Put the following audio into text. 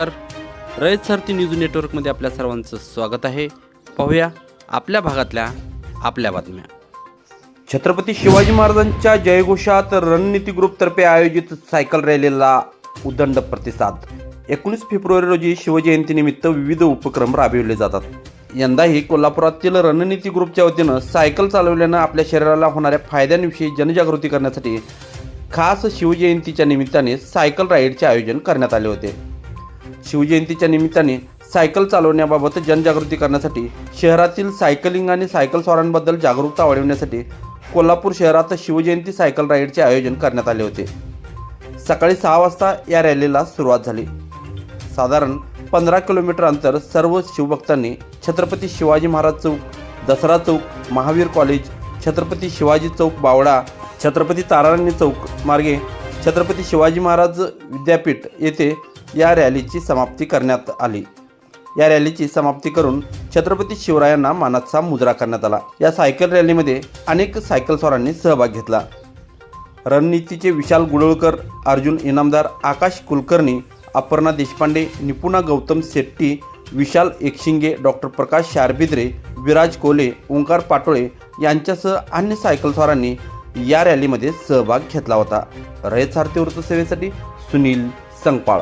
तर रयत सारथी न्यूज नेटवर्कमध्ये आपल्या सर्वांचं स्वागत आहे. पाहूया आपल्या भागातल्या आपल्या बातम्या. छत्रपती शिवाजी महाराजांच्या जयघोषात रणनीती ग्रुपतर्फे आयोजित सायकल रॅलीला उदंड प्रतिसाद. एकोणीस फेब्रुवारी रोजी शिवजयंतीनिमित्त विविध उपक्रम राबविले जातात. यंदाही कोल्हापुरातील रणनीती ग्रुपच्या वतीनं सायकल चालवल्यानं आपल्या शरीराला होणाऱ्या फायद्यांविषयी जनजागृती करण्यासाठी खास शिवजयंतीच्या निमित्ताने सायकल राईडचे आयोजन करण्यात आले होते. शिवजयंतीच्या निमित्ताने सायकल चालवण्याबाबत जनजागृती करण्यासाठी शहरातील सायकलिंग आणि सायकल स्वारांबद्दल जागरूकता वाढवण्यासाठी कोल्हापूर शहरात शिवजयंती सायकल राईडचे आयोजन करण्यात आले होते. सकाळी सहा वाजता या रॅलीला सुरुवात झाली. साधारण पंधरा किलोमीटर अंतर सर्व शिवभक्तांनी छत्रपती शिवाजी महाराज चौक दसरा चौक महावीर कॉलेज छत्रपती शिवाजी चौक बावडा छत्रपती ताराराणी चौक मार्गे छत्रपती शिवाजी महाराज विद्यापीठ येथे या रॅलीची समाप्ती करण्यात आली. या रॅलीची समाप्ती करून छत्रपती शिवरायांना मानाचा मुजरा करण्यात आला. या सायकल रॅलीमध्ये अनेक सायकलस्वारांनी सहभाग घेतला. रणनीतीचे विशाल गुडळकर अर्जुन इनामदार आकाश कुलकर्णी अपर्णा देशपांडे निपुणा गौतम शेट्टी विशाल एकशिंगे डॉक्टर प्रकाश शारबिद्रे विराज कोले ओंकार पाटोळे यांच्यासह अन्य सायकलस्वारांनी या रॅलीमध्ये सहभाग घेतला होता. रयत सारथी वृत्तसेवेसाठी सुनील संगपाळ.